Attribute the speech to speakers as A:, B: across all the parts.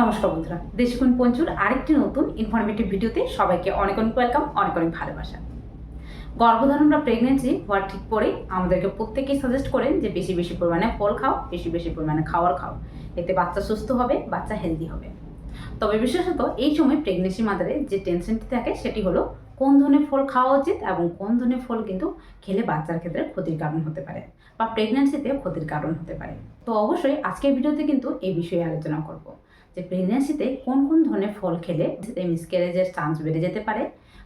A: নমস্কার বন্ধুরা দেশগুণ পঞ্চুর আরেকটি নতুন ইনফরমেটিভ ভিডিওতে সবাইকে অনেক অনেক ওয়েলকাম অনেক অনেক ভালোবাসা। গর্ভধারণ বা প্রেগনেন্সি হওয়ার ঠিক পরে আমাদেরকে প্রত্যেকেই সাজেস্ট করেন যে বেশি বেশি পরিমাণে ফল খাও, বেশি বেশি পরিমাণে খাওয়ার খাও। এতে বাচ্চা সুস্থ হবে, বাচ্চা হেলদি হবে। তবে বিশেষত এই সময় প্রেগনেন্সি মাদারে যে টেনশনটি থাকে সেটি হলো কোন ধরনের ফল খাওয়া উচিত এবং কোন ধরনের ফল কিন্তু খেলে বাচ্চার ক্ষেত্রে ক্ষতির কারণ হতে পারে বা প্রেগনেন্সিতে ক্ষতির কারণ হতে পারে। তো অবশ্যই আজকের ভিডিওতে কিন্তু এই বিষয়ে আলোচনা করব। যে প্রেগনেন্সিতে কোন কোন ধরনের ফল খেলে মিসক্যারেজের চান্স বেড়ে যেতে পারে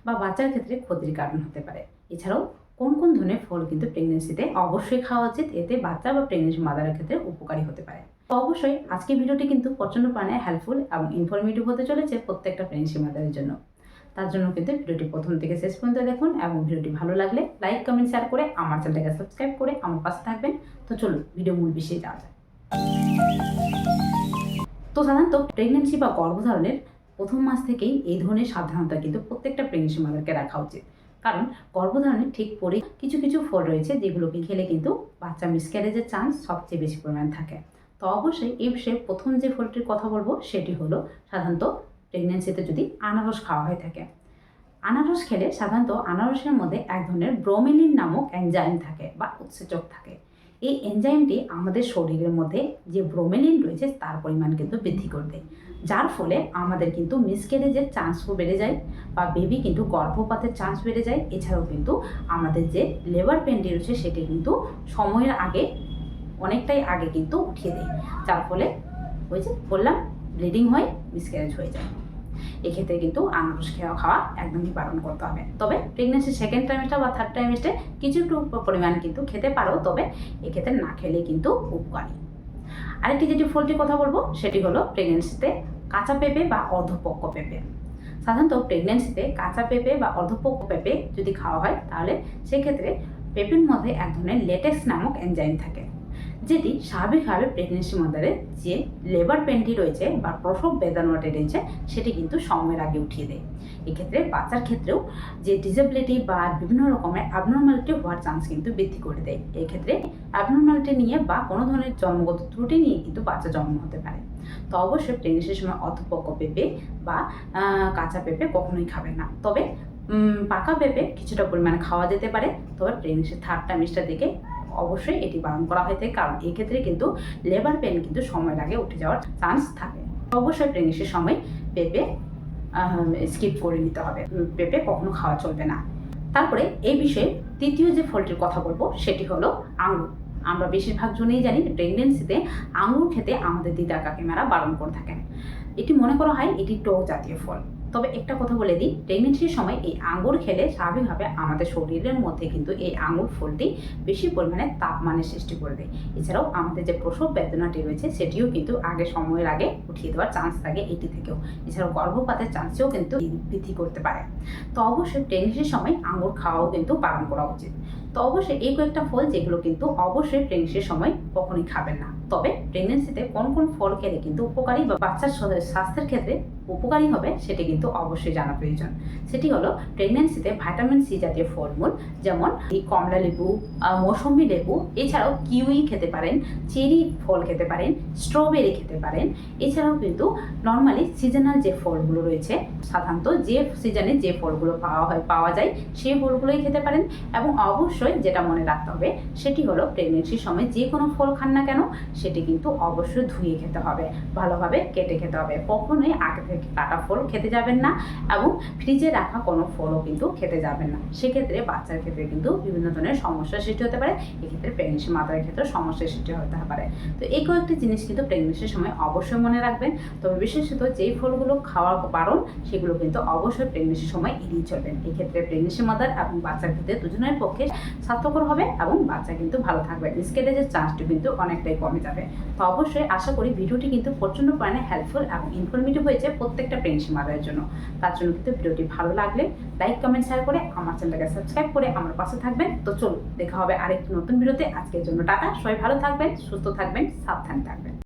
A: বা বাচ্চার ক্ষেত্রে ক্ষতির কারণ হতে পারে। এছাড়াও কোন কোন ধরনের ফল কিন্তু প্রেগনেন্সিতে অবশ্যই খাওয়া উচিত, এতে বাচ্চা বা প্রেগনেন্সি মাদারের ক্ষেত্রে উপকারী হতে পারে। তো অবশ্যই আজকের ভিডিওটি কিন্তু প্রচণ্ড প্রাণে হেল্পফুল এবং ইনফরমেটিভ হতে চলেছে প্রত্যেকটা প্রেগনেন্সি মাদারের জন্য। তার জন্য কিন্তু ভিডিওটি প্রথম থেকে শেষ পর্যন্ত দেখুন এবং ভিডিওটি ভালো লাগলে লাইক কমেন্ট শেয়ার করে আমার চ্যানেলটাকে সাবস্ক্রাইব করে আমার পাশে থাকবেন। তো চলুন ভিডিও মূল বিষয়ে যাওয়া যায় তো সাধারণত প্রেগনেন্সি বা গর্ভধারণের প্রথম মাস থেকেই এই ধরনের সাবধানতা কিন্তু প্রত্যেকটা প্রেগনেন্সি মাদারকে রাখা উচিত। কারণ গর্ভধারণের ঠিক পরে কিছু কিছু ফল রয়েছে যেগুলোকে খেলে কিন্তু বাচ্চা মিসক্যারেজের চান্স সবচেয়ে বেশি পরিমাণে থাকে। তো অবশ্যই এই বিষয়ে প্রথম যে ফলটির কথা বলব সেটি হলো সাধারণত প্রেগনেন্সিতে যদি আনারস খাওয়া হয়ে থাকে। আনারস খেলে সাধারণত আনারসের মধ্যে এক ধরনের ব্রোমেলিন নামক এনজাইম থাকে বা উৎসেচক থাকে। এই এনজাইমটি আমাদের শরীরের মধ্যে যে ব্রোমেলিন রয়েছে তার পরিমাণ কিন্তু বৃদ্ধি করবে। যার ফলে আমাদের কিন্তু মিসক্যারেজের চান্সও বেড়ে যায় বা বেবি কিন্তু গর্ভপাতের চান্স বেড়ে যায়। এছাড়াও কিন্তু আমাদের যে লেবার পেনটি রয়েছে সেটি কিন্তু সময়ের আগে, অনেকটাই আগে কিন্তু উঠিয়ে দেয়। যার ফলে ওই যে বললাম ব্লিডিং হয় মিসক্যারেজ হয়ে যায়। এক্ষেত্রে কিন্তু আনারস খাওয়া খাওয়া একদমই বারণ করতে হবে। তবে প্রেগনেন্সি সেকেন্ড টাইমটা বা থার্ড টাইমস্টে কিছু একটু পরিমাণ কিন্তু খেতে পারো, তবে এক্ষেত্রে না খেলে কিন্তু উপকারী। আরেকটি যেটি ফলটির কথা বলব, সেটি হলো প্রেগনেন্সিতে কাঁচা পেঁপে বা অর্ধপক্ক পেঁপে। সাধারণত প্রেগনেন্সিতে কাঁচা পেঁপে বা অর্ধপক্ক পেঁপে যদি খাওয়া হয়, তাহলে সেক্ষেত্রে পেঁপের মধ্যে এক ধরনের লেটেক্স নামক এনজাইম থাকে। যেটি স্বাভাবিকভাবে প্রেগনেন্সি মাদারের যে লেবার পেনটি রয়েছে বা প্রসব বেদনাটি রয়েছে, সেটি কিন্তু সময়ের আগে উঠিয়ে দেয়। এক্ষেত্রে বাচ্চার ক্ষেত্রেও যে ডিসেবিলিটি বা বিভিন্ন রকমের অ্যাবনর্মালিটি হওয়ার চান্স কিন্তু বৃদ্ধি করে দেয়। এক্ষেত্রে অ্যাবনর্মালিটি নিয়ে বা কোনো ধরনের জন্মগত ত্রুটি নিয়ে কিন্তু বাচ্চা জন্ম হতে পারে। তো অবশ্যই প্রেগনেন্সির সময় অথপক্ক পেঁপে বা কাঁচা পেঁপে কখনোই খাবে না। তবে পাকা পেঁপে কিছুটা পরিমাণে খাওয়া যেতে পারে। তবে প্রেগনেন্সির থার্ড টাইমিস্টার দিকে অবশ্যই এটি বারণ করা হয়ে থাকে। কারণ এক্ষেত্রে কিন্তু লেবার পেন কিন্তু সময়ের আগে উঠে যাওয়ার চান্স থাকে। অবশ্যই প্রেগনেন্সির সময় পেঁপে স্কিপ করে নিতে হবে। পেঁপে কখনো খাওয়া চলবে না। তারপরে এই বিষয়ে তৃতীয় যে ফলটির কথা বলব, সেটি হলো আঙুর। আমরা বেশিরভাগ জনেই জানি প্রেগনেন্সিতে আঙুর খেতে আমাদের দিদা কাকিমারা বারণ করে থাকেন। এটি মনে করা হয় এটি টক জাতীয় ফল। তবে একটা কথা বলে দিই প্রেগনেন্সির সময় এই আঙুর খেলে স্বাভাবিকভাবে আমাদের শরীরের মধ্যে কিন্তু এই আঙুর ফলটি বেশি পরিমাণে তাপমানের সৃষ্টি করে দেয় এছাড়াও আমাদের যে প্রসব বেদনাটি রয়েছে, সেটিও কিন্তু আগে সময়ের আগে উঠিয়ে দেওয়ার চান্স থাকে এটি থেকেও। এছাড়াও গর্ভপাতের চান্সেও কিন্তু বৃদ্ধি করতে পারে। তো অবশ্যই প্রেগনেন্সির সময় আঙুর খাওয়াও কিন্তু পালন করা উচিত। তো অবশ্যই এই কয়েকটা ফল যেগুলো কিন্তু অবশ্যই প্রেগনেন্সির সময় কখনোই খাবেন না। তবে প্রেগনেন্সিতে কোন কোন ফল খেলে কিন্তু উপকারী বা বাচ্চার স্বাস্থ্যের ক্ষেত্রে উপকারী হবে, সেটি কিন্তু অবশ্যই জানা প্রয়োজন। সেটি হলো প্রেগনেন্সিতে ভাইটামিন সি জাতীয় ফলমূল, যেমন এই কমলা লেবু মৌসুমি লেবু, এছাড়াও কিউই খেতে পারেন, চেরি ফল খেতে পারেন, স্ট্রবেরি খেতে পারেন। এছাড়াও কিন্তু নর্মালি সিজনাল যে ফলগুলো রয়েছে, সাধারণত যে সিজনে যে ফলগুলো পাওয়া হয়, পাওয়া যায়, সেই ফলগুলোই খেতে পারেন। এবং অবশ্যই যেটা মনে রাখতে হবে, সেটি হলো প্রেগনেন্সির সময় যে কোনো ফল খান না কেন, সেটি কিন্তু অবশ্যই ধুয়ে খেতে হবে, ভালোভাবে কেটে খেতে হবে। কখনোই আগে থেকে কাটা ফল খেতে যাবেন না এবং ফ্রিজে রাখা কোনো ফলও কিন্তু খেতে যাবেন না। সেক্ষেত্রে বাচ্চার ক্ষেত্রে কিন্তু বিভিন্ন ধরনের সমস্যার সৃষ্টি হতে পারে। এক্ষেত্রে প্রেগনেন্সি মাতার ক্ষেত্রে সমস্যার সৃষ্টি হতে পারে। তো এই কয়েকটি জিনিস কিন্তু প্রেগনেন্সির সময় অবশ্যই মনে রাখবেন। তবে বিশেষত যেই ফলগুলো খাওয়ার বারণ সেগুলো কিন্তু অবশ্যই প্রেগনেন্সির সময় এড়িয়ে চলবেন। এক্ষেত্রে প্রেগনেন্সি মাদার এবং বাচ্চার ক্ষেত্রে দুজনের পক্ষে স্বাস্থ্যকর হবে এবং বাচ্চা কিন্তু ভালো থাকবে। মিসকেটেজের চান্সটি কিন্তু অনেকটাই কমে যাবে। তো অবশ্যই আশা করি ভিডিওটি কিন্তু প্রচণ্ড পরিমাণে হেল্পফুল এবং ইনফরমেটিভ হয়েছে। প্রত্যেকটা প্রেগনেন্সি মাদারের জন্য। তার জন্য কিন্তু ভিডিওটি ভালো লাগলে লাইক কমেন্ট শেয়ার করে আমার চ্যানেলটাকে সাবস্ক্রাইব করে আমার পাশে থাকবেন। তো চলুন, দেখা হবে আরেকটি নতুন ভিডিওতে। আজকের জন্য টাটা, সবাই ভালো থাকবেন, সুস্থ থাকবেন, সাবধান থাকবেন।